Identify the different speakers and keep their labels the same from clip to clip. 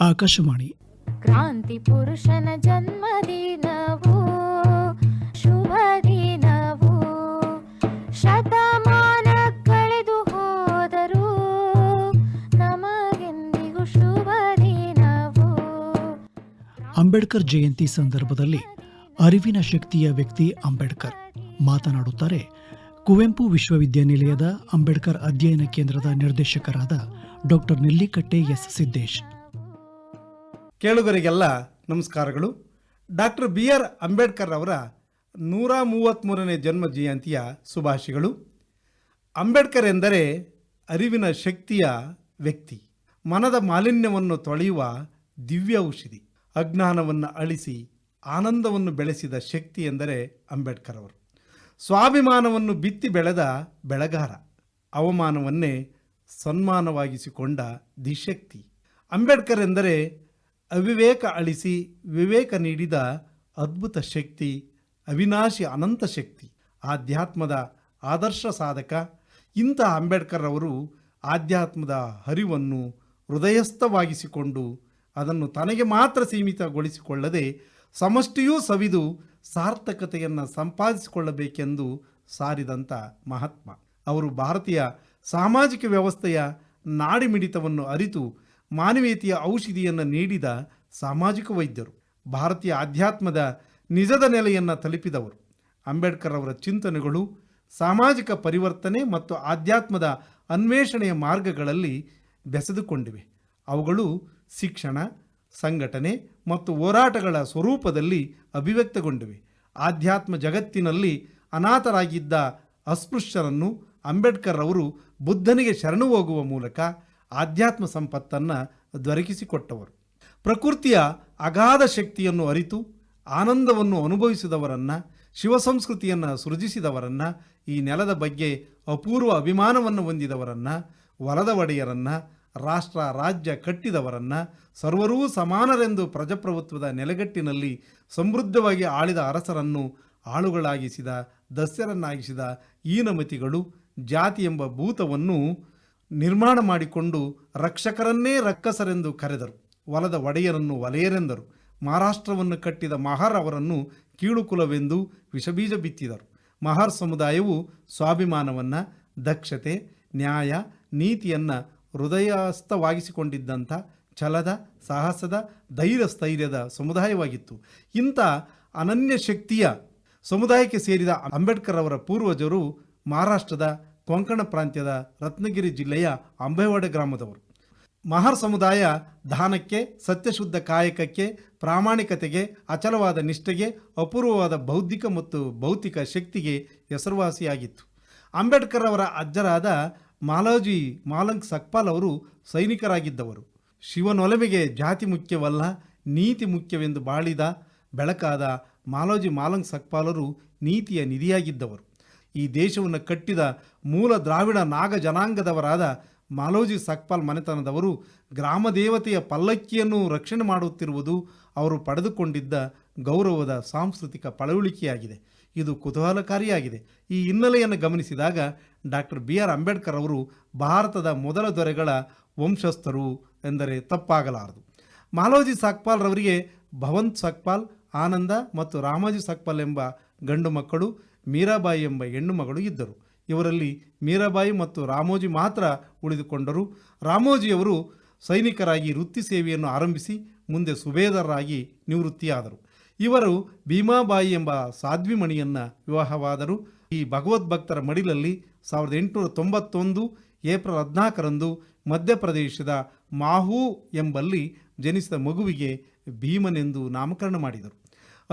Speaker 1: ಆಕಾಶವಾಣಿ.
Speaker 2: ಕ್ರಾಂತಿ ಪುರುಷನ ಜನ್ಮದಿನವು ಶುಭ ದಿನವು ಶತಮಾನ ಕಳೆದು ಹೋದರೂ ನಮಗೆಂದಿಗೂ ಶುಭ ದಿನವು
Speaker 1: ಅಂಬೇಡ್ಕರ್ ಜಯಂತಿ ಸಂದರ್ಭದಲ್ಲಿ ಅರಿವಿನ ಶಕ್ತಿಯ ವ್ಯಕ್ತಿ ಅಂಬೇಡ್ಕರ್. ಮಾತನಾಡುತ್ತಾರೆ ಕುವೆಂಪು ವಿಶ್ವವಿದ್ಯಾನಿಲಯದ ಅಂಬೇಡ್ಕರ್ ಅಧ್ಯಯನ ಕೇಂದ್ರದ ನಿರ್ದೇಶಕರಾದ ಡಾಕ್ಟರ್ ನೆಲ್ಲಿಕಟ್ಟೆ ಎಸ್ ಸಿದ್ದೇಶ್.
Speaker 3: ಕೇಳುಗರಿಗೆಲ್ಲ ನಮಸ್ಕಾರಗಳು. ಡಾಕ್ಟರ್ ಬಿ ಆರ್ ಅಂಬೇಡ್ಕರ್ ಅವರ ನೂರ ಮೂವತ್ತ್ಮೂರನೇ ಜನ್ಮ ಜಯಂತಿಯ ಶುಭಾಶಯಗಳು. ಅಂಬೇಡ್ಕರ್ ಎಂದರೆ ಅರಿವಿನ ಶಕ್ತಿಯ ವ್ಯಕ್ತಿ. ಮನದ ಮಾಲಿನ್ಯವನ್ನು ತೊಳೆಯುವ ದಿವ್ಯ ಔಷಧಿ. ಅಜ್ಞಾನವನ್ನು ಅಳಿಸಿ ಆನಂದವನ್ನು ಬೆಳೆಸಿದ ಶಕ್ತಿ ಎಂದರೆ ಅಂಬೇಡ್ಕರ್ ಅವರು. ಸ್ವಾಭಿಮಾನವನ್ನು ಬಿತ್ತಿ ಬೆಳೆದ ಬೆಳಗಾರ. ಅವಮಾನವನ್ನೇ ಸನ್ಮಾನವಾಗಿಸಿಕೊಂಡ ದಿಶಕ್ತಿ. ಅಂಬೇಡ್ಕರ್ ಎಂದರೆ ಅವಿವೇಕ ಅಳಿಸಿ ವಿವೇಕ ನೀಡಿದ ಅದ್ಭುತ ಶಕ್ತಿ, ಅವಿನಾಶಿ ಅನಂತ ಶಕ್ತಿ. ಆಧ್ಯಾತ್ಮದ ಆದರ್ಶ ಸಾಧಕ ಇಂಥ ಅಂಬೇಡ್ಕರ್ ಅವರು ಆಧ್ಯಾತ್ಮದ ಹರಿವನ್ನು ಹೃದಯಸ್ಥವಾಗಿಸಿಕೊಂಡು ಅದನ್ನು ತನಗೆ ಮಾತ್ರ ಸೀಮಿತಗೊಳಿಸಿಕೊಳ್ಳದೆ ಸಮಷ್ಟಿಯೂ ಸವಿದು ಸಾರ್ಥಕತೆಯನ್ನು ಸಂಪಾದಿಸಿಕೊಳ್ಳಬೇಕೆಂದು ಸಾರಿದಂಥ ಮಹಾತ್ಮ. ಅವರು ಭಾರತೀಯ ಸಾಮಾಜಿಕ ವ್ಯವಸ್ಥೆಯ ನಾಡಿಮಿಡಿತವನ್ನು ಅರಿತು ಮಾನವೀಯತೆಯ ಔಷಧಿಯನ್ನು ನೀಡಿದ ಸಾಮಾಜಿಕ ವೈದ್ಯರು, ಭಾರತೀಯ ಆಧ್ಯಾತ್ಮದ ನಿಜದ ನೆಲೆಯನ್ನು ತಲುಪಿದವರು. ಅಂಬೇಡ್ಕರ್ ಅವರ ಚಿಂತನೆಗಳು ಸಾಮಾಜಿಕ ಪರಿವರ್ತನೆ ಮತ್ತು ಆಧ್ಯಾತ್ಮದ ಅನ್ವೇಷಣೆಯ ಮಾರ್ಗಗಳಲ್ಲಿ ಬೆಸೆದುಕೊಂಡಿವೆ. ಅವುಗಳು ಶಿಕ್ಷಣ, ಸಂಘಟನೆ ಮತ್ತು ಹೋರಾಟಗಳ ಸ್ವರೂಪದಲ್ಲಿ ಅಭಿವ್ಯಕ್ತಗೊಂಡಿವೆ. ಆಧ್ಯಾತ್ಮ ಜಗತ್ತಿನಲ್ಲಿ ಅನಾಥರಾಗಿದ್ದ ಅಸ್ಪೃಶ್ಯರನ್ನು ಅಂಬೇಡ್ಕರ್ ಅವರು ಬುದ್ಧನಿಗೆ ಶರಣು ಹೋಗುವ ಮೂಲಕ ಆಧ್ಯಾತ್ಮ ಸಂಪತ್ತನ್ನು ದೊರಕಿಸಿಕೊಟ್ಟವರು. ಪ್ರಕೃತಿಯ ಅಗಾಧ ಶಕ್ತಿಯನ್ನು ಅರಿತು, ಆನಂದವನ್ನು ಅನುಭವಿಸಿದವರನ್ನು ಶಿವ ಸಂಸ್ಕೃತಿಯನ್ನು ಸೃಜಿಸಿದವರನ್ನು, ಈ ನೆಲದ ಬಗ್ಗೆ ಅಪೂರ್ವ ಅಭಿಮಾನವನ್ನು ಹೊಂದಿದವರನ್ನು, ವಲದ ಒಡೆಯರನ್ನು, ರಾಷ್ಟ್ರ, ರಾಜ್ಯ ಕಟ್ಟಿದವರನ್ನು, ಸರ್ವರೂ ಸಮಾನರೆಂದು ಪ್ರಜಾಪ್ರಭುತ್ವದ ನೆಲೆಗಟ್ಟಿನಲ್ಲಿ ಸಮೃದ್ಧವಾಗಿ ಆಳಿದ ಅರಸರನ್ನು ಆಳುಗಳಾಗಿಸಿದ, ದಸ್ಯರನ್ನಾಗಿಸಿದ ಈನಮತಿಗಳು ಜಾತಿ ಎಂಬ ಭೂತವನ್ನು ನಿರ್ಮಾಣ ಮಾಡಿಕೊಂಡು ರಕ್ಷಕರನ್ನೇ ರಕ್ಕಸರೆಂದು ಕರೆದರು. ಹೊಲದ ಒಡೆಯರನ್ನು ವಲಯರೆಂದರು. ಮಹಾರಾಷ್ಟ್ರವನ್ನು ಕಟ್ಟಿದ ಮಹಾರ್ ಅವರನ್ನು ಕೀಳುಕುಲವೆಂದು ವಿಷಬೀಜ ಬಿತ್ತಿದರು. ಮಹಾರ್ ಸಮುದಾಯವು ಸ್ವಾಭಿಮಾನವನ್ನು, ದಕ್ಷತೆ, ನ್ಯಾಯ, ನೀತಿಯನ್ನು ಹೃದಯಸ್ಥವಾಗಿಸಿಕೊಂಡಿದ್ದಂಥ ಛಲದ, ಸಾಹಸದ ಧೈರ್ಯ ಸ್ಥೈರ್ಯದ ಸಮುದಾಯವಾಗಿತ್ತು. ಇಂಥ ಅನನ್ಯ ಶಕ್ತಿಯ ಸಮುದಾಯಕ್ಕೆ ಸೇರಿದ ಅಂಬೇಡ್ಕರ್ ಅವರ ಪೂರ್ವಜರು ಮಹಾರಾಷ್ಟ್ರದ ಕೊಂಕಣ ಪ್ರಾಂತ್ಯದ ರತ್ನಗಿರಿ ಜಿಲ್ಲೆಯ ಅಂಬೇವಾಡ ಗ್ರಾಮದವರು. ಮಹರ್ ಸಮುದಾಯ ದಾನಕ್ಕೆ, ಸತ್ಯಶುದ್ಧ ಕಾಯಕಕ್ಕೆ, ಪ್ರಾಮಾಣಿಕತೆಗೆ, ಅಚಲವಾದ ನಿಷ್ಠೆಗೆ, ಅಪೂರ್ವವಾದ ಬೌದ್ಧಿಕ ಮತ್ತು ಭೌತಿಕ ಶಕ್ತಿಗೆ ಹೆಸರುವಾಸಿಯಾಗಿತ್ತು. ಅಂಬೇಡ್ಕರ್ ಅವರ ಅಜ್ಜರಾದ ಮಾಲಾಜಿ ಮಾಲಂಗ್ ಸಕ್ಪಾಲ್ ಅವರು ಸೈನಿಕರಾಗಿದ್ದವರು. ಶಿವನೊಲಮೆಗೆ ಜಾತಿ ಮುಖ್ಯವಲ್ಲ, ನೀತಿ ಮುಖ್ಯವೆಂದು ಬಾಳಿದ ಬೆಳಕಾದ ಮಾಲೋಜಿ ಮಾಲಂಗ್ ಸಕ್ಪಾಲರು ನೀತಿಯ ನಿಧಿಯಾಗಿದ್ದವರು. ಈ ದೇಶವನ್ನು ಕಟ್ಟಿದ ಮೂಲ ದ್ರಾವಿಡ ನಾಗ ಜನಾಂಗದವರಾದ ಮಾಲೋಜಿ ಸಕ್ಪಾಲ್ ಮನೆತನದವರು ಗ್ರಾಮ ದೇವತೆಯ ಪಲ್ಲಕ್ಕಿಯನ್ನು ರಕ್ಷಣೆ ಮಾಡುತ್ತಿರುವುದು ಅವರು ಪಡೆದುಕೊಂಡಿದ್ದ ಗೌರವದ ಸಾಂಸ್ಕೃತಿಕ ಪಳವಳಿಕೆಯಾಗಿದೆ. ಇದು ಕುತೂಹಲಕಾರಿಯಾಗಿದೆ. ಈ ಹಿನ್ನೆಲೆಯನ್ನು ಗಮನಿಸಿದಾಗ ಡಾಕ್ಟರ್ ಬಿ ಆರ್ ಅಂಬೇಡ್ಕರ್ ಅವರು ಭಾರತದ ಮೊದಲ ದೊರೆಗಳ ವಂಶಸ್ಥರು ಎಂದರೆ ತಪ್ಪಾಗಲಾರದು. ಮಾಲೋಜಿ ಸಕ್ಪಾಲ್ ರವರಿಗೆ ಭವಂತ್ ಸಕ್ಪಾಲ್, ಆನಂದ ಮತ್ತು ರಾಮಾಜಿ ಸಕ್ಪಾಲ್ ಎಂಬ ಗಂಡು ಮಕ್ಕಳು ಮೀರಾಬಾಯಿ ಎಂಬ ಹೆಣ್ಣು ಮಗಳು ಇದ್ದರು. ಇವರಲ್ಲಿ ಮೀರಾಬಾಯಿ ಮತ್ತು ರಾಮೋಜಿ ಮಾತ್ರ ಉಳಿದುಕೊಂಡರು. ರಾಮೋಜಿಯವರು ಸೈನಿಕರಾಗಿ ವೃತ್ತಿ ಸೇವೆಯನ್ನು ಆರಂಭಿಸಿ ಮುಂದೆ ಸುಬೇದರಾಗಿ ನಿವೃತ್ತಿಯಾದರು. ಇವರು ಭೀಮಾಬಾಯಿ ಎಂಬ ಸಾಧ್ವಿಮಣಿಯನ್ನು ವಿವಾಹವಾದರು. ಈ ಭಗವದ್ಭಕ್ತರ ಮಡಿಲಲ್ಲಿ ಸಾವಿರದ ಎಂಟುನೂರ ತೊಂಬತ್ತೊಂದು ಏಪ್ರಿಲ್ ಹದಿನಾಲ್ಕರಂದು ಮಧ್ಯಪ್ರದೇಶದ ಮಾಹೂ ಎಂಬಲ್ಲಿ ಜನಿಸಿದ ಮಗುವಿಗೆ ಭೀಮನೆಂದು ನಾಮಕರಣ ಮಾಡಿದರು.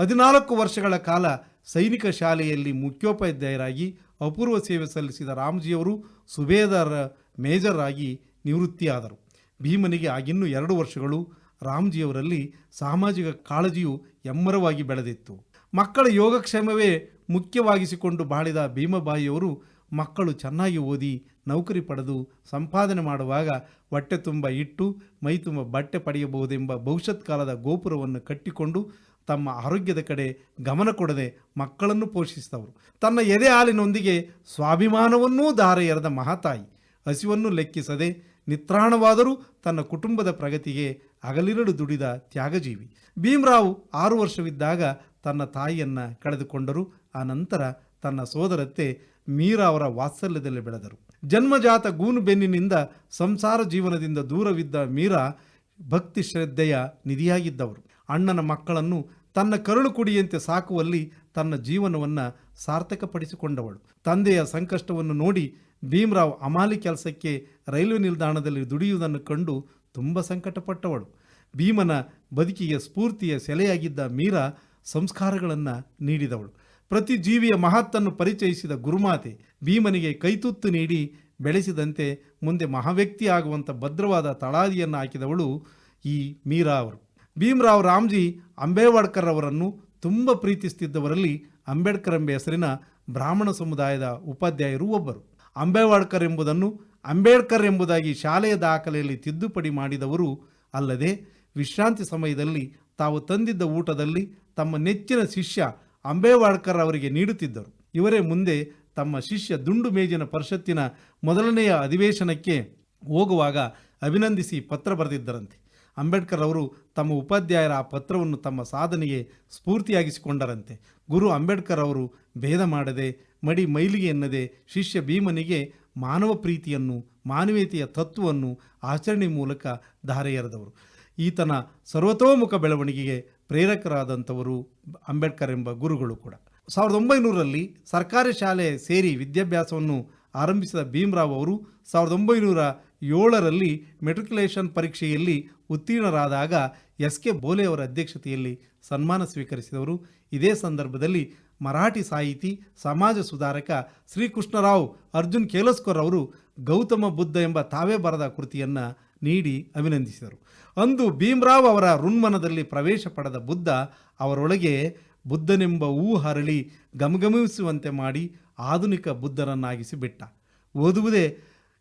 Speaker 3: ಹದಿನಾಲ್ಕು ವರ್ಷಗಳ ಕಾಲ ಸೈನಿಕ ಶಾಲೆಯಲ್ಲಿ ಮುಖ್ಯೋಪಾಧ್ಯಾಯರಾಗಿ ಅಪೂರ್ವ ಸೇವೆ ಸಲ್ಲಿಸಿದ ರಾಮ್ಜಿಯವರು ಸುಬೇದಾರ ಮೇಜರ್ ಆಗಿ ನಿವೃತ್ತಿಯಾದರು. ಭೀಮನಿಗೆ ಆಗಿನ್ನೂ ಎರಡು ವರ್ಷಗಳು. ರಾಮ್ಜಿಯವರಲ್ಲಿ ಸಾಮಾಜಿಕ ಕಾಳಜಿಯು ಎಮ್ಮರವಾಗಿ ಬೆಳೆದಿತ್ತು. ಮಕ್ಕಳ ಯೋಗಕ್ಷೇಮವೇ ಮುಖ್ಯವಾಗಿಸಿಕೊಂಡು ಬಾಳಿದ ಭೀಮಬಾಯಿಯವರು ಮಕ್ಕಳು ಚೆನ್ನಾಗಿ ಓದಿ ನೌಕರಿ ಪಡೆದು ಸಂಪಾದನೆ ಮಾಡುವಾಗ ಹೊಟ್ಟೆ ತುಂಬ ಇಟ್ಟು ಮೈ ತುಂಬ ಬಟ್ಟೆ ಪಡೆಯಬಹುದೆಂಬ ಭವಿಷ್ಯತ್ ಕಾಲದ ಗೋಪುರವನ್ನು ಕಟ್ಟಿಕೊಂಡು ತಮ್ಮ ಆರೋಗ್ಯದ ಕಡೆ ಗಮನ ಕೊಡದೆ ಮಕ್ಕಳನ್ನು ಪೋಷಿಸಿದವರು. ತನ್ನ ಎದೆ ಹಾಲಿನೊಂದಿಗೆ ಸ್ವಾಭಿಮಾನವನ್ನೂ ಧಾರೆ ಎರೆದ ಮಹಾತಾಯಿ ಹಸಿವನ್ನು ಲೆಕ್ಕಿಸದೆ ನಿತ್ರಾಣವಾದರೂ ತನ್ನ ಕುಟುಂಬದ ಪ್ರಗತಿಗೆ ಅಗಲಿರಳು ದುಡಿದ ತ್ಯಾಗಜೀವಿ. ಭೀಮರಾವ್ ಆರು ವರ್ಷವಿದ್ದಾಗ ತನ್ನ ತಾಯಿಯನ್ನು ಕಳೆದುಕೊಂಡರು. ಆ ನಂತರ ತನ್ನ ಸೋದರತ್ತೆ ಮೀರಾ ಅವರ ವಾತ್ಸಲ್ಯದಲ್ಲಿ ಬೆಳೆದರು. ಜನ್ಮಜಾತ ಗೂನು ಬೆನ್ನಿನಿಂದ ಸಂಸಾರ ಜೀವನದಿಂದ ದೂರವಿದ್ದ ಮೀರಾ ಭಕ್ತಿ ಶ್ರದ್ಧೆಯ ನಿಧಿಯಾಗಿದ್ದವರು. ಅಣ್ಣನ ಮಕ್ಕಳನ್ನು ತನ್ನ ಕರುಳು ಕುಡಿಯಂತೆ ಸಾಕುವಲ್ಲಿ ತನ್ನ ಜೀವನವನ್ನು ಸಾರ್ಥಕಪಡಿಸಿಕೊಂಡವಳು. ತಂದೆಯ ಸಂಕಷ್ಟವನ್ನು ನೋಡಿ ಭೀಮರಾವ್ ಅಮಾಲಿ ಕೆಲಸಕ್ಕೆ ರೈಲ್ವೆ ನಿಲ್ದಾಣದಲ್ಲಿ ದುಡಿಯುವುದನ್ನು ಕಂಡು ತುಂಬ ಸಂಕಟಪಟ್ಟವಳು. ಭೀಮನ ಬದುಕಿಗೆ ಸ್ಫೂರ್ತಿಯ ಸೆಲೆಯಾಗಿದ್ದ ಮೀರಾ ಸಂಸ್ಕಾರಗಳನ್ನು ನೀಡಿದವಳು. ಪ್ರತಿ ಜೀವಿಯ ಮಹತ್ತನ್ನು ಪರಿಚಯಿಸಿದ ಗುರುಮಾತೆ ಭೀಮನಿಗೆ ಕೈತುತ್ತು ನೀಡಿ ಬೆಳೆಸಿದಂತೆ ಮುಂದೆ ಮಹಾವ್ಯಕ್ತಿ ಆಗುವಂಥ ಭದ್ರವಾದ ತಳಾದಿಯನ್ನು ಹಾಕಿದವಳು ಈ ಮೀರಾ ಅವರು. ಭೀಮರಾವ್ ರಾಮ್ಜಿ ಅಂಬೇವಾಡ್ಕರ್ ಅವರನ್ನು ತುಂಬ ಪ್ರೀತಿಸುತ್ತಿದ್ದವರಲ್ಲಿ ಅಂಬೇಡ್ಕರ್ ಎಂಬ ಹೆಸರಿನ ಬ್ರಾಹ್ಮಣ ಸಮುದಾಯದ ಉಪಾಧ್ಯಾಯರು ಒಬ್ಬರು. ಅಂಬೇವಾಡ್ಕರ್ ಎಂಬುದನ್ನು ಅಂಬೇಡ್ಕರ್ ಎಂಬುದಾಗಿ ಶಾಲೆಯ ದಾಖಲೆಯಲ್ಲಿ ತಿದ್ದುಪಡಿ ಮಾಡಿದವರು ಅಲ್ಲದೆ ವಿಶ್ರಾಂತಿ ಸಮಯದಲ್ಲಿ ತಾವು ತಂದಿದ್ದ ಊಟದಲ್ಲಿ ತಮ್ಮ ನೆಚ್ಚಿನ ಶಿಷ್ಯ ಅಂಬೇವಾಡ್ಕರ್ ಅವರಿಗೆ ನೀಡುತ್ತಿದ್ದರು. ಇವರೇ ಮುಂದೆ ತಮ್ಮ ಶಿಷ್ಯ ದುಂಡು ಮೇಜಿನ ಪರಿಷತ್ತಿನ ಮೊದಲನೆಯ ಅಧಿವೇಶನಕ್ಕೆ ಹೋಗುವಾಗ ಅಭಿನಂದಿಸಿ ಪತ್ರ ಬರೆದಿದ್ದರಂತೆ. ಅಂಬೇಡ್ಕರ್ ಅವರು ತಮ್ಮ ಉಪಾಧ್ಯಾಯರ ಆ ಪತ್ರವನ್ನು ತಮ್ಮ ಸಾಧನೆಗೆ ಸ್ಫೂರ್ತಿಯಾಗಿಸಿಕೊಂಡರಂತೆ. ಗುರು ಅಂಬೇಡ್ಕರ್ ಅವರು ಭೇದ ಮಾಡದೆ, ಮಡಿ ಮೈಲಿಗೆ ಎನ್ನದೆ, ಶಿಷ್ಯ ಭೀಮನಿಗೆ ಮಾನವ ಪ್ರೀತಿಯನ್ನು, ಮಾನವೀಯತೆಯ ತತ್ವವನ್ನು ಆಚರಣೆ ಮೂಲಕ ಧಾರೆ ಎರೆದವರು. ಈತನ ಸರ್ವತೋಮುಖ ಬೆಳವಣಿಗೆಗೆ ಪ್ರೇರಕರಾದಂಥವರು ಅಂಬೇಡ್ಕರ್ ಎಂಬ ಗುರುಗಳು ಕೂಡ. ಸಾವಿರದ ಒಂಬೈನೂರಲ್ಲಿ ಸರ್ಕಾರಿ ಶಾಲೆ ಸೇರಿ ವಿದ್ಯಾಭ್ಯಾಸವನ್ನು ಆರಂಭಿಸಿದ ಭೀಮರಾವ್ ಅವರು ಸಾವಿರದ ಒಂಬೈನೂರ ಏಳರಲ್ಲಿ ಮೆಟ್ರಿಕ್ಯುಲೇಷನ್ ಪರೀಕ್ಷೆಯಲ್ಲಿ ಉತ್ತೀರ್ಣರಾದಾಗ ಎಸ್ ಕೆ ಬೋಲೆಯವರ ಅಧ್ಯಕ್ಷತೆಯಲ್ಲಿ ಸನ್ಮಾನ ಸ್ವೀಕರಿಸಿದವರು. ಇದೇ ಸಂದರ್ಭದಲ್ಲಿ ಮರಾಠಿ ಸಾಹಿತಿ, ಸಮಾಜ ಸುಧಾರಕ ಶ್ರೀಕೃಷ್ಣರಾವ್ ಅರ್ಜುನ್ ಕೇಲಸ್ಕರ್ ಅವರು ಗೌತಮ ಬುದ್ಧ ಎಂಬ ತಾವೇ ಬರೆದ ಕೃತಿಯನ್ನು ನೀಡಿ ಅಭಿನಂದಿಸಿದರು. ಅಂದು ಭೀಮರಾವ್ ಅವರ ಋಣ್ಮನದಲ್ಲಿ ಪ್ರವೇಶ ಪಡೆದ ಬುದ್ಧ ಅವರೊಳಗೆ ಬುದ್ಧನೆಂಬ ಹೂ ಹರಳಿ ಗಮಗಮಿಸುವಂತೆ ಮಾಡಿ ಆಧುನಿಕ ಬುದ್ಧರನ್ನಾಗಿಸಿ ಬಿಟ್ಟ ಓದುವುದೇ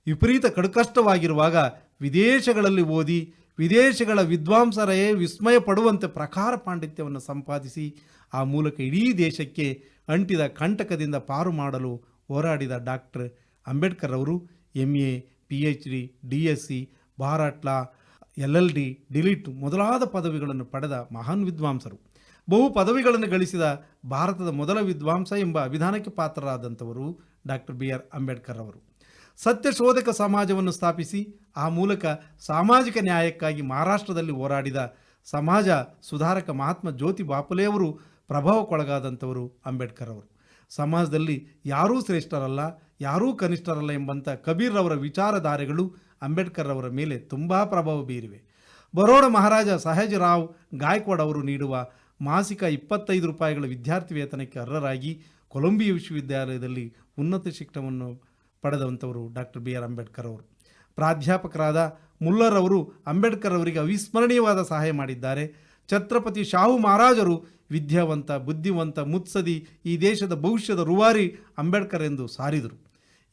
Speaker 3: ವಿಪರೀತ ಕಡುಕಷ್ಟವಾಗಿರುವಾಗ ವಿದೇಶಗಳಲ್ಲಿ ಓದಿ, ವಿದೇಶಗಳ ವಿದ್ವಾಂಸರೇ ವಿಸ್ಮಯ ಪಡುವಂತೆ ಪ್ರಕಾರ ಪಾಂಡಿತ್ಯವನ್ನು ಸಂಪಾದಿಸಿ ಆ ಮೂಲಕ ಇಡೀ ದೇಶಕ್ಕೆ ಅಂಟಿದ ಕಂಟಕದಿಂದ ಪಾರು ಮಾಡಲು ಹೋರಾಡಿದ ಡಾಕ್ಟರ್ ಅಂಬೇಡ್ಕರ್ ಅವರು M A P H D D S C bar at law L L D DLitt ಮೊದಲಾದ ಪದವಿಗಳನ್ನು ಪಡೆದ ಮಹಾನ್ ವಿದ್ವಾಂಸರು. ಬಹು ಪದವಿಗಳನ್ನು ಗಳಿಸಿದ ಭಾರತದ ಮೊದಲ ವಿದ್ವಾಂಸ ಎಂಬ ಅಭಿಧಾನಕ್ಕೆ ಪಾತ್ರರಾದಂಥವರು ಡಾಕ್ಟರ್ ಬಿ ಆರ್ ಅಂಬೇಡ್ಕರ್ ಅವರು. ಸತ್ಯಶೋಧಕ ಸಮಾಜವನ್ನು ಸ್ಥಾಪಿಸಿ ಆ ಮೂಲಕ ಸಾಮಾಜಿಕ ನ್ಯಾಯಕ್ಕಾಗಿ ಮಹಾರಾಷ್ಟ್ರದಲ್ಲಿ ಹೋರಾಡಿದ ಸಮಾಜ ಸುಧಾರಕ ಮಹಾತ್ಮ ಜ್ಯೋತಿ ಬಾಪುಲೆಯವರು ಪ್ರಭಾವಕ್ಕೊಳಗಾದಂಥವರು ಅಂಬೇಡ್ಕರ್ ಅವರು. ಸಮಾಜದಲ್ಲಿ ಯಾರೂ ಶ್ರೇಷ್ಠರಲ್ಲ, ಯಾರೂ ಕನಿಷ್ಠರಲ್ಲ ಎಂಬಂಥ ಕಬೀರ್ ಅವರ ವಿಚಾರಧಾರೆಗಳು ಅಂಬೇಡ್ಕರ್ ಅವರ ಮೇಲೆ ತುಂಬ ಪ್ರಭಾವ ಬೀರಿವೆ. ಬರೋಡ ಮಹಾರಾಜ ಸಹಜರಾವ್ ಗಾಯಕ್ವಾಡ್ ಅವರು ನೀಡುವ ಮಾಸಿಕ ಇಪ್ಪತ್ತೈದು ರೂಪಾಯಿಗಳ ವಿದ್ಯಾರ್ಥಿ ವೇತನಕ್ಕೆ ಅರ್ಹರಾಗಿ ಕೊಲಂಬಿಯಾ ವಿಶ್ವವಿದ್ಯಾಲಯದಲ್ಲಿ ಉನ್ನತ ಶಿಕ್ಷಣವನ್ನು ಪಡೆದಂಥವರು ಡಾಕ್ಟರ್ ಬಿ ಆರ್ ಅಂಬೇಡ್ಕರ್ ಅವರು. ಪ್ರಾಧ್ಯಾಪಕರಾದ ಮುಲ್ಲರ್ ಅವರು ಅಂಬೇಡ್ಕರ್ ಅವರಿಗೆ ಅವಿಸ್ಮರಣೀಯವಾದ ಸಹಾಯ ಮಾಡಿದ್ದಾರೆ. ಛತ್ರಪತಿ ಶಾಹು ಮಹಾರಾಜರು ವಿದ್ಯಾವಂತ, ಬುದ್ಧಿವಂತ, ಮುತ್ಸದಿ ಈ ದೇಶದ ಭವಿಷ್ಯದ ರೂವಾರಿ ಅಂಬೇಡ್ಕರ್ ಎಂದು ಸಾರಿದರು.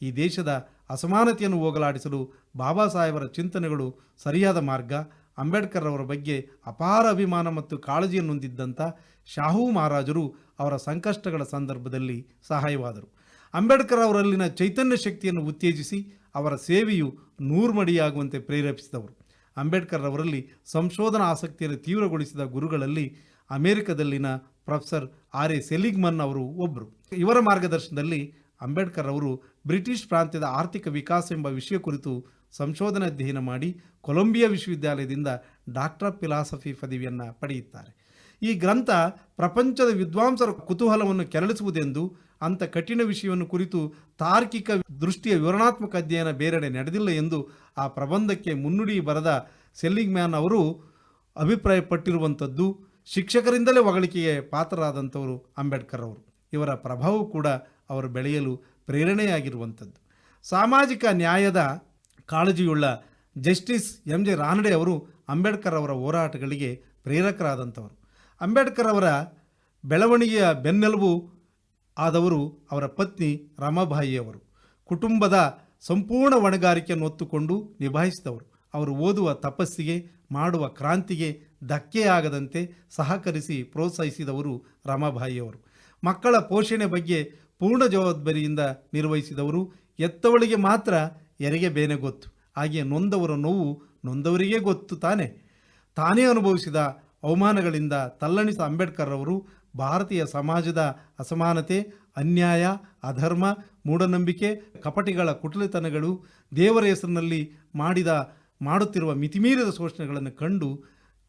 Speaker 3: ಈ ದೇಶದ ಅಸಮಾನತೆಯನ್ನು ಹೋಗಲಾಡಿಸಲು ಬಾಬಾ ಸಾಹೇಬರ ಚಿಂತನೆಗಳು ಸರಿಯಾದ ಮಾರ್ಗ. ಅಂಬೇಡ್ಕರ್ ಅವರ ಬಗ್ಗೆ ಅಪಾರ ಅಭಿಮಾನ ಮತ್ತು ಕಾಳಜಿಯನ್ನು ಹೊಂದಿದ್ದಂಥ ಶಾಹು ಮಹಾರಾಜರು ಅವರ ಸಂಕಷ್ಟಗಳ ಸಂದರ್ಭದಲ್ಲಿ ಸಹಾಯವಾದರು. ಅಂಬೇಡ್ಕರ್ ಅವರಲ್ಲಿನ ಚೈತನ್ಯ ಶಕ್ತಿಯನ್ನು ಉತ್ತೇಜಿಸಿ ಅವರ ಸೇವೆಯು ನೂರ್ಮಡಿಯಾಗುವಂತೆ ಪ್ರೇರೇಪಿಸಿದವರು. ಅಂಬೇಡ್ಕರ್ ಅವರಲ್ಲಿ ಸಂಶೋಧನಾ ಆಸಕ್ತಿಯನ್ನು ತೀವ್ರಗೊಳಿಸಿದ ಗುರುಗಳಲ್ಲಿ ಅಮೆರಿಕದಲ್ಲಿನ ಪ್ರೊಫೆಸರ್ ಆರ್ ಎ ಸೆಲಿಗ್ಮನ್ ಅವರು ಒಬ್ಬರು ಇವರ ಮಾರ್ಗದರ್ಶನದಲ್ಲಿ ಅಂಬೇಡ್ಕರ್ ಅವರು ಬ್ರಿಟಿಷ್ ಪ್ರಾಂತ್ಯದ ಆರ್ಥಿಕ ವಿಕಾಸ ಎಂಬ ವಿಷಯ ಕುರಿತು ಸಂಶೋಧನೆ ಅಧ್ಯಯನ ಮಾಡಿ ಕೊಲಂಬಿಯಾ ವಿಶ್ವವಿದ್ಯಾಲಯದಿಂದ ಡಾಕ್ಟರ್ ಆಫ್ ಫಿಲಾಸಫಿ ಪದವಿಯನ್ನು ಪಡೆಯುತ್ತಾರೆ. ಈ ಗ್ರಂಥ ಪ್ರಪಂಚದ ವಿದ್ವಾಂಸರ ಕುತೂಹಲವನ್ನು ಕೆರಳಿಸುವುದೆಂದು ಅಂಥ ಕಠಿಣ ವಿಷಯವನ್ನು ಕುರಿತು ತಾರ್ಕಿಕ ದೃಷ್ಟಿಯ ವಿವರಣಾತ್ಮಕ ಅಧ್ಯಯನ ಬೇರೆಡೆ ನಡೆದಿಲ್ಲ ಎಂದು ಆ ಪ್ರಬಂಧಕ್ಕೆ ಮುನ್ನುಡಿ ಬರೆದ ಸೆಲ್ಲಿಂಗ್ ಮ್ಯಾನ್ ಅವರು ಅಭಿಪ್ರಾಯಪಟ್ಟಿರುವಂಥದ್ದು. ಶಿಕ್ಷಕರಿಂದಲೇ ಹೊಗಳಿಕೆಗೆ ಪಾತ್ರರಾದಂಥವರು ಅಂಬೇಡ್ಕರ್ ಅವರು. ಇವರ ಪ್ರಭಾವ ಕೂಡ ಅವರು ಬೆಳೆಯಲು ಪ್ರೇರಣೆಯಾಗಿರುವಂಥದ್ದು. ಸಾಮಾಜಿಕ ನ್ಯಾಯದ ಕಾಳಜಿಯುಳ್ಳ ಜಸ್ಟಿಸ್ ಎಂ ಜೆ ರಾನಡೆ ಅವರು ಅಂಬೇಡ್ಕರ್ ಅವರ ಹೋರಾಟಗಳಿಗೆ ಪ್ರೇರಕರಾದಂಥವರು. ಅಂಬೇಡ್ಕರ್ ಅವರ ಬೆಳವಣಿಗೆಯ ಬೆನ್ನೆಲುಬು ಆದವರು ಅವರ ಪತ್ನಿ ರಮಾಬಾಯಿಯವರು. ಕುಟುಂಬದ ಸಂಪೂರ್ಣ ಹೊಣೆಗಾರಿಕೆಯನ್ನು ಹೊತ್ತುಕೊಂಡು ನಿಭಾಯಿಸಿದವರು. ಅವರು ಓದುವ ತಪಸ್ಸಿಗೆ, ಮಾಡುವ ಕ್ರಾಂತಿಗೆ ಧಕ್ಕೆಯಾಗದಂತೆ ಸಹಕರಿಸಿ ಪ್ರೋತ್ಸಾಹಿಸಿದವರು ರಮಾಬಾಯಿಯವರು. ಮಕ್ಕಳ ಪೋಷಣೆ ಬಗ್ಗೆ ಪೂರ್ಣ ಜವಾಬ್ದಾರಿಯಿಂದ ನಿರ್ವಹಿಸಿದವರು. ಎತ್ತವಳಿಗೆ ಮಾತ್ರ ಎರೆಗೆ ಬೇನೆ ಗೊತ್ತು. ಹಾಗೆ ನೊಂದವರ ನೋವು ನೊಂದವರಿಗೇ ಗೊತ್ತು ತಾನೆ. ತಾನೇ ಅನುಭವಿಸಿದ ಅವಮಾನಗಳಿಂದ ತಲ್ಲಣಿಸ ಅಂಬೇಡ್ಕರ್ ಅವರು ಭಾರತೀಯ ಸಮಾಜದ ಅಸಮಾನತೆ, ಅನ್ಯಾಯ, ಅಧರ್ಮ, ಮೂಢನಂಬಿಕೆ, ಕಪಟಿಗಳ ಕುಟಲತನಗಳು, ದೇವರ ಹೆಸರಿನಲ್ಲಿ ಮಾಡಿದ, ಮಾಡುತ್ತಿರುವ ಮಿತಿಮೀರಿದ ಶೋಷಣೆಗಳನ್ನು ಕಂಡು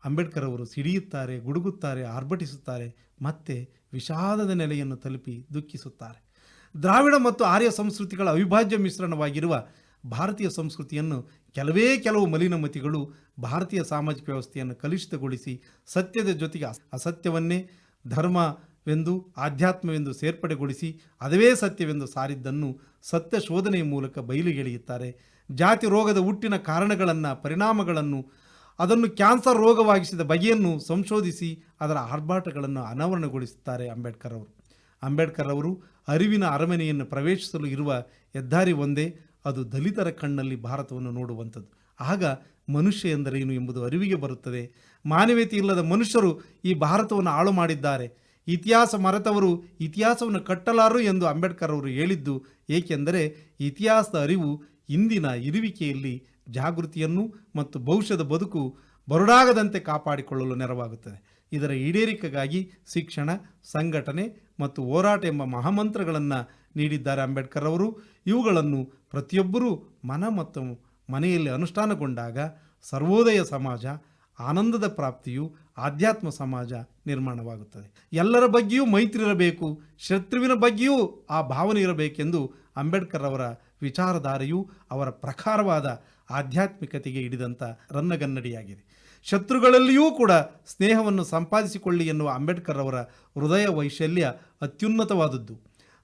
Speaker 3: ಅಂಬೇಡ್ಕರ್ ಅವರು ಸಿಡಿಯುತ್ತಾರೆ, ಗುಡುಗುತ್ತಾರೆ, ಆರ್ಭಟಿಸುತ್ತಾರೆ, ಮತ್ತೆ ವಿಷಾದದ ನೆಲೆಯನ್ನು ತಲುಪಿ ದುಃಖಿಸುತ್ತಾರೆ. ದ್ರಾವಿಡ ಮತ್ತು ಆರ್ಯ ಸಂಸ್ಕೃತಿಗಳ ಅವಿಭಾಜ್ಯ ಮಿಶ್ರಣವಾಗಿರುವ ಭಾರತೀಯ ಸಂಸ್ಕೃತಿಯನ್ನು ಕೆಲವೇ ಕೆಲವು ಮಲಿನಮತಿಗಳು ಭಾರತೀಯ ಸಾಮಾಜಿಕ ವ್ಯವಸ್ಥೆಯನ್ನು ಕಲುಷಿತಗೊಳಿಸಿ ಸತ್ಯದ ಜೊತೆಗೆ ಅಸ- ಅಸತ್ಯವನ್ನೇ ಧರ್ಮವೆಂದು, ಆಧ್ಯಾತ್ಮವೆಂದು ಸೇರ್ಪಡೆಗೊಳಿಸಿ ಅದವೇ ಸತ್ಯವೆಂದು ಸಾರಿದ್ದನ್ನು ಸತ್ಯ ಶೋಧನೆಯ ಮೂಲಕ ಬಯಲಿಗೆಳೆಯುತ್ತಾರೆ ಜಾತಿ ರೋಗದ ಹುಟ್ಟಿನ ಕಾರಣಗಳನ್ನು, ಪರಿಣಾಮಗಳನ್ನು, ಅದನ್ನು ಕ್ಯಾನ್ಸರ್ ರೋಗವಾಗಿಸಿದ ಬಗೆಯನ್ನು ಸಂಶೋಧಿಸಿ ಅದರ ಆರ್ಭಾಟಗಳನ್ನು ಅನಾವರಣಗೊಳಿಸುತ್ತಾರೆ ಅಂಬೇಡ್ಕರ್ ಅವರು. ಅಂಬೇಡ್ಕರ್ ಅವರು ಅರಿವಿನ ಅರಮನೆಯನ್ನು ಪ್ರವೇಶಿಸಲು ಇರುವ ಹೆದ್ದಾರಿ ಒಂದೇ, ಅದು ದಲಿತರ ಕಣ್ಣಲ್ಲಿ ಭಾರತವನ್ನು ನೋಡುವಂಥದ್ದು. ಆಗ ಮನುಷ್ಯ ಎಂದರೇನು ಎಂಬುದು ಅರಿವಿಗೆ ಬರುತ್ತದೆ. ಮಾನವೀಯತೆ ಇಲ್ಲದ ಮನುಷ್ಯರು ಈ ಭಾರತವನ್ನು ಹಾಳು ಮಾಡಿದ್ದಾರೆ. ಇತಿಹಾಸ ಮರೆತವರು ಇತಿಹಾಸವನ್ನು ಕಟ್ಟಲಾರು ಎಂದು ಅಂಬೇಡ್ಕರ್ ಅವರು ಹೇಳಿದ್ದು, ಏಕೆಂದರೆ ಇತಿಹಾಸದ ಅರಿವು ಇಂದಿನ ಇರುವಿಕೆಯಲ್ಲಿ ಜಾಗೃತಿಯನ್ನು ಮತ್ತು ಭವಿಷ್ಯದ ಬದುಕು ಬರುಡಾಗದಂತೆ ಕಾಪಾಡಿಕೊಳ್ಳಲು ನೆರವಾಗುತ್ತದೆ. ಇದರ ಈಡೇರಿಕೆಗಾಗಿ ಶಿಕ್ಷಣ, ಸಂಘಟನೆ ಮತ್ತು ಹೋರಾಟ ಎಂಬ ಮಹಾಮಂತ್ರಗಳನ್ನು ನೀಡಿದ್ದಾರೆ ಅಂಬೇಡ್ಕರ್ ಅವರು. ಇವುಗಳನ್ನು ಪ್ರತಿಯೊಬ್ಬರೂ ಮನ ಮತ್ತು ಮನೆಯಲ್ಲಿ ಅನುಷ್ಠಾನಗೊಂಡಾಗ ಸರ್ವೋದಯ ಸಮಾಜ, ಆನಂದದ ಪ್ರಾಪ್ತಿಯು ಆಧ್ಯಾತ್ಮ ಸಮಾಜ ನಿರ್ಮಾಣವಾಗುತ್ತದೆ. ಎಲ್ಲರ ಬಗ್ಗೆಯೂ ಮೈತ್ರಿ ಇರಬೇಕು, ಶತ್ರುವಿನ ಬಗ್ಗೆಯೂ ಆ ಭಾವನೆ ಇರಬೇಕೆಂದು ಅಂಬೇಡ್ಕರ್ ಅವರ ವಿಚಾರಧಾರೆಯು ಅವರ ಪ್ರಖಾರವಾದ ಆಧ್ಯಾತ್ಮಿಕತೆಗೆ ಹಿಡಿದಂಥ ರನ್ನಗನ್ನಡಿಯಾಗಿದೆ. ಶತ್ರುಗಳಲ್ಲಿಯೂ ಕೂಡ ಸ್ನೇಹವನ್ನು ಸಂಪಾದಿಸಿಕೊಳ್ಳಿ ಎನ್ನುವ ಅಂಬೇಡ್ಕರ್ ಅವರ ಹೃದಯ ವೈಶಲ್ಯ ಅತ್ಯುನ್ನತವಾದದ್ದು.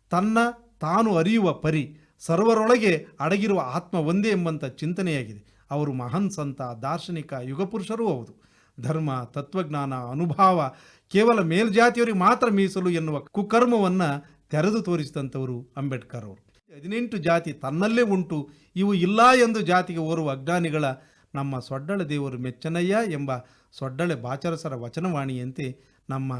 Speaker 3: ತನ್ನ ತಾನು ಅರಿಯುವ ಪರಿ ಸರ್ವರೊಳಗೆ ಅಡಗಿರುವ ಆತ್ಮ ಒಂದೇ ಎಂಬಂಥ ಚಿಂತನೆಯಾಗಿದೆ. ಅವರು ಮಹಾನ್ ಸಂತ, ದಾರ್ಶನಿಕ, ಯುಗಪುರುಷರೂ ಹೌದು. ಧರ್ಮ, ತತ್ವಜ್ಞಾನ, ಅನುಭವ ಕೇವಲ ಮೇಲ್ಜಾತಿಯವರಿಗೆ ಮಾತ್ರ ಮೀಸಲು ಎನ್ನುವ ಕುಕರ್ಮವನ್ನು ತೆರೆದು ತೋರಿಸಿದಂಥವರು ಅಂಬೇಡ್ಕರ್ ಅವರು. ಹದಿನೆಂಟು ಜಾತಿ ತನ್ನಲ್ಲೇ ಉಂಟು. ಇವು ಇಲ್ಲ ಎಂದು ಜಾತಿಗೆ ಓರುವ ಅಜ್ಞಾನಿಗಳ ನಮ್ಮ ಸೊಡ್ಡಳೆ ದೇವರು ಮೆಚ್ಚನಯ್ಯ ಎಂಬ ಸೊಡ್ಡಳೆ ಬಾಚರಸರ ವಚನವಾಣಿಯಂತೆ ನಮ್ಮ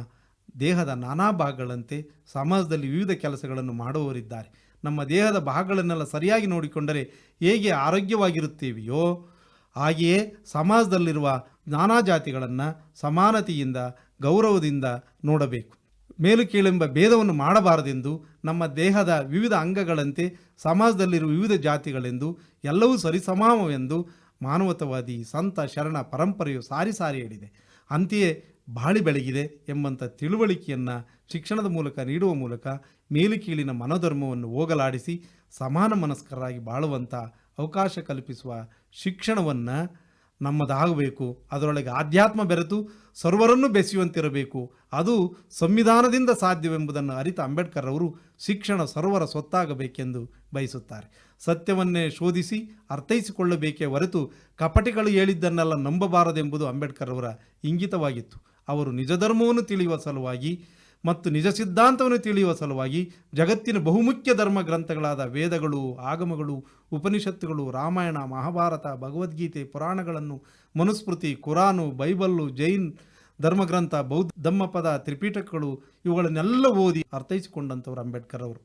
Speaker 3: ದೇಹದ ನಾನಾ ಭಾಗಗಳಂತೆ ಸಮಾಜದಲ್ಲಿ ವಿವಿಧ ಕೆಲಸಗಳನ್ನು ಮಾಡುವವರಿದ್ದಾರೆ. ನಮ್ಮ ದೇಹದ ಭಾಗಗಳನ್ನೆಲ್ಲ ಸರಿಯಾಗಿ ನೋಡಿಕೊಂಡರೆ ಹೇಗೆ ಆರೋಗ್ಯವಾಗಿರುತ್ತೇವೆಯೋ, ಹಾಗೆಯೇ ಸಮಾಜದಲ್ಲಿರುವ ನಾನಾ ಜಾತಿಗಳನ್ನು ಸಮಾನತೆಯಿಂದ, ಗೌರವದಿಂದ ನೋಡಬೇಕು. ಮೇಲು ಕೀಳೆಂಬ ಭೇದವನ್ನು ಮಾಡಬಾರದೆಂದು ನಮ್ಮ ದೇಹದ ವಿವಿಧ ಅಂಗಗಳಂತೆ ಸಮಾಜದಲ್ಲಿರುವ ವಿವಿಧ ಜಾತಿಗಳೆಂದು, ಎಲ್ಲವೂ ಸರಿಸಮಾನವೆಂದು ಮಾನವತವಾದಿ ಸಂತ ಶರಣ ಪರಂಪರೆಯು ಸಾರಿ ಸಾರಿ ಹೇಳಿದೆ. ಅಂತೆಯೇ ಬಾಳಿ ಬೆಳಗಿದೆ ಎಂಬಂಥ ತಿಳುವಳಿಕೆಯನ್ನು ಶಿಕ್ಷಣದ ಮೂಲಕ, ನೀಡುವ ಮೂಲಕ ಮೇಲು ಕೀಳಿನ ಮನೋಧರ್ಮವನ್ನು ಹೋಗಲಾಡಿಸಿ ಸಮಾನ ಮನಸ್ಕರಾಗಿ ಬಾಳುವಂಥ ಅವಕಾಶ ಕಲ್ಪಿಸುವ ಶಿಕ್ಷಣವನ್ನು ನಮ್ಮದಾಗಬೇಕು. ಅದರೊಳಗೆ ಆಧ್ಯಾತ್ಮ ಬೆರೆತು ಸರ್ವರನ್ನು ಬೆಸೆಯುವಂತಿರಬೇಕು. ಅದು ಸಂವಿಧಾನದಿಂದ ಸಾಧ್ಯವೆಂಬುದನ್ನು ಅರಿತ ಅಂಬೇಡ್ಕರ್ ಅವರು ಶಿಕ್ಷಣ ಸರ್ವರ ಸ್ವತ್ತಾಗಬೇಕೆಂದು ಬಯಸುತ್ತಾರೆ. ಸತ್ಯವನ್ನೇ ಶೋಧಿಸಿ ಅರ್ಥೈಸಿಕೊಳ್ಳಬೇಕೇ ಹೊರತು ಕಪಟಿಗಳು ಹೇಳಿದ್ದನ್ನೆಲ್ಲ ನಂಬಬಾರದೆಂಬುದು ಅಂಬೇಡ್ಕರ್ ಅವರ ಇಂಗಿತವಾಗಿತ್ತು. ಅವರು ನಿಜಧರ್ಮವನ್ನು ತಿಳಿಯುವ ಸಲುವಾಗಿ ಮತ್ತು ನಿಜ ಸಿದ್ಧಾಂತವನ್ನು ತಿಳಿಯುವ ಸಲುವಾಗಿ ಜಗತ್ತಿನ ಬಹುಮುಖ್ಯ ಧರ್ಮ ಗ್ರಂಥಗಳಾದ ವೇದಗಳು, ಆಗಮಗಳು, ಉಪನಿಷತ್ತುಗಳು, ರಾಮಾಯಣ, ಮಹಾಭಾರತ, ಭಗವದ್ಗೀತೆ, ಪುರಾಣಗಳನ್ನು, ಮನುಸ್ಮೃತಿ, ಕುರಾನು, ಬೈಬಲ್ಲು, ಜೈನ್, ಧರ್ಮಗ್ರಂಥ, ಬೌದ್ಧ, ಧಮ್ಮಪದ ತ್ರಿಪೀಠಕಗಳು ಇವುಗಳನ್ನೆಲ್ಲ ಓದಿ ಅರ್ಥೈಸಿಕೊಂಡಂಥವ್ರು ಅಂಬೇಡ್ಕರ್ ಅವರು.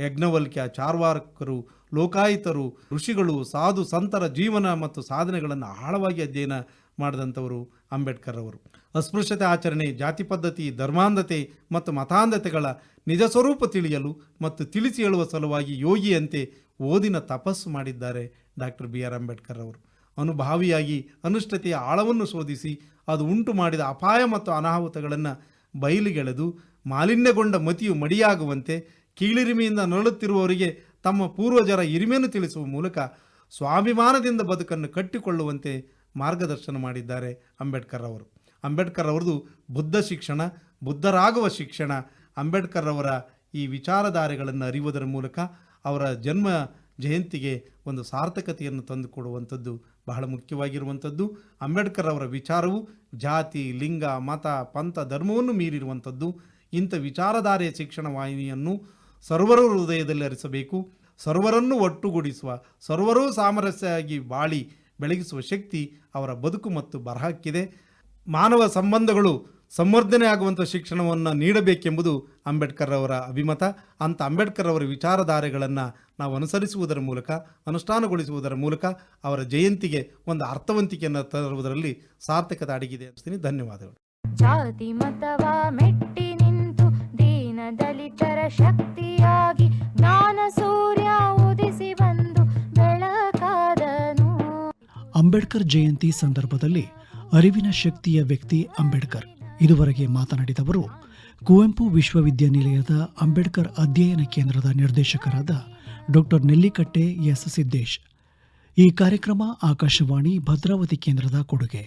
Speaker 3: ಯಜ್ಞವಲ್ಕ್ಯ, ಚಾರ್ವಾರ್ಕರು, ಲೋಕಾಯಿತರು, ಋಷಿಗಳು, ಸಾಧು, ಸಂತರ ಜೀವನ ಮತ್ತು ಸಾಧನೆಗಳನ್ನು ಆಳವಾಗಿ ಅಧ್ಯಯನ ಮಾಡಿದಂಥವರು. ಅಂಬೇಡ್ಕರ್ ಅವರು. ಅಸ್ಪೃಶ್ಯತೆ ಆಚರಣೆ, ಜಾತಿ ಪದ್ಧತಿ, ಧರ್ಮಾಂಧತೆ ಮತ್ತು ಮತಾಂಧತೆಗಳ ನಿಜ ಸ್ವರೂಪ ತಿಳಿಯಲು ಮತ್ತು ತಿಳಿಸಿ ಹೇಳುವ ಸಲುವಾಗಿ ಯೋಗಿಯಂತೆ ಓದಿನ ತಪಸ್ಸು ಮಾಡಿದ್ದಾರೆ ಡಾಕ್ಟರ್ ಬಿ ಆರ್ ಅಂಬೇಡ್ಕರ್ ಅವರು. ಅನುಭಾವಿಯಾಗಿ ಅನುಷ್ಠತೆಯ ಆಳವನ್ನು ಶೋಧಿಸಿ ಅದು ಉಂಟು ಮಾಡಿದ ಅಪಾಯ ಮತ್ತು ಅನಾಹುತಗಳನ್ನು ಬಯಲಿಗೆಳೆದು ಮಾಲಿನ್ಯಗೊಂಡ ಮತಿಯು ಮಡಿಯಾಗುವಂತೆ ಕೀಳಿರಿಮೆಯಿಂದ ನರಳುತ್ತಿರುವವರಿಗೆ ತಮ್ಮ ಪೂರ್ವಜರ ಹಿರಿಮೆಯನ್ನು ತಿಳಿಸುವ ಮೂಲಕ ಸ್ವಾಭಿಮಾನದಿಂದ ಬದುಕನ್ನು ಕಟ್ಟಿಕೊಳ್ಳುವಂತೆ ಮಾರ್ಗದರ್ಶನ ಮಾಡಿದ್ದಾರೆ ಅಂಬೇಡ್ಕರ್ ಅವರು. ಅಂಬೇಡ್ಕರ್ ಅವ್ರದ್ದು ಬುದ್ಧ ಶಿಕ್ಷಣ, ಬುದ್ಧರಾಗುವ ಶಿಕ್ಷಣ. ಅಂಬೇಡ್ಕರ್ ಅವರ ಈ ವಿಚಾರಧಾರೆಗಳನ್ನು ಅರಿಯುವುದರ ಮೂಲಕ ಅವರ ಜನ್ಮ ಜಯಂತಿಗೆ ಒಂದು ಸಾರ್ಥಕತೆಯನ್ನು ತಂದುಕೊಡುವಂಥದ್ದು ಬಹಳ ಮುಖ್ಯವಾಗಿರುವಂಥದ್ದು. ಅಂಬೇಡ್ಕರ್ ಅವರ ವಿಚಾರವು ಜಾತಿ, ಲಿಂಗ, ಮತ, ಪಂಥ, ಧರ್ಮವನ್ನು ಮೀರಿರುವಂಥದ್ದು. ಇಂಥ ವಿಚಾರಧಾರೆಯ ಶಿಕ್ಷಣ ವಾಹಿನಿಯನ್ನು ಸರ್ವರ ಹೃದಯದಲ್ಲಿ ಅರಿಸಬೇಕು. ಸರ್ವರನ್ನು ಒಟ್ಟುಗೂಡಿಸುವ, ಸರ್ವರೂ ಸಾಮರಸ್ಯವಾಗಿ ಬಾಳಿ ಬೆಳಗಿಸುವ ಶಕ್ತಿ ಅವರ ಬದುಕು ಮತ್ತು ಬರಹಕ್ಕಿದೆ. ಮಾನವ ಸಂಬಂಧಗಳು ಸಂವರ್ಧನೆ ಆಗುವಂಥ ಶಿಕ್ಷಣವನ್ನು ನೀಡಬೇಕೆಂಬುದು ಅಂಬೇಡ್ಕರ್ ಅವರ ಅಭಿಮತ. ಅಂಥ ಅಂಬೇಡ್ಕರ್ ಅವರ ವಿಚಾರಧಾರೆಗಳನ್ನು ನಾವು ಅನುಸರಿಸುವುದರ ಮೂಲಕ, ಅನುಷ್ಠಾನಗೊಳಿಸುವುದರ ಮೂಲಕ ಅವರ ಜಯಂತಿಗೆ ಒಂದು ಅರ್ಥವಂತಿಕೆಯನ್ನು ತರುವುದರಲ್ಲಿ ಸಾರ್ಥಕತೆ ಅಡಗಿದೆ ಅನ್ನಿಸ್ತೀನಿ. ಧನ್ಯವಾದಗಳು.
Speaker 2: ಜಾತಿ, ಮತವಾ, ಮೆಟ್ಟಿ ನಿಂತು ದೀನ ದಲಿತರ ಶಕ್ತಿಯಾಗಿ ಜ್ಞಾನ ಸೂರ್ಯ
Speaker 1: ಅಂಬೇಡ್ಕರ್ ಜಯಂತಿ ಸಂದರ್ಭದಲ್ಲಿ ಅರಿವಿನ ಶಕ್ತಿಯ ವ್ಯಕ್ತಿ ಅಂಬೇಡ್ಕರ್. ಇದುವರೆಗೆ ಮಾತನಾಡಿದವರು ಕುವೆಂಪು ವಿಶ್ವವಿದ್ಯಾನಿಲಯದ ಅಂಬೇಡ್ಕರ್ ಅಧ್ಯಯನ ಕೇಂದ್ರದ ನಿರ್ದೇಶಕರಾದ ಡಾಕ್ಟರ್ ನೆಲ್ಲಿಕಟ್ಟೆ ಎಸ್ ಸಿದ್ದೇಶ್. ಈ ಕಾರ್ಯಕ್ರಮ ಆಕಾಶವಾಣಿ ಭದ್ರಾವತಿ ಕೇಂದ್ರದ ಕೊಡುಗೆ.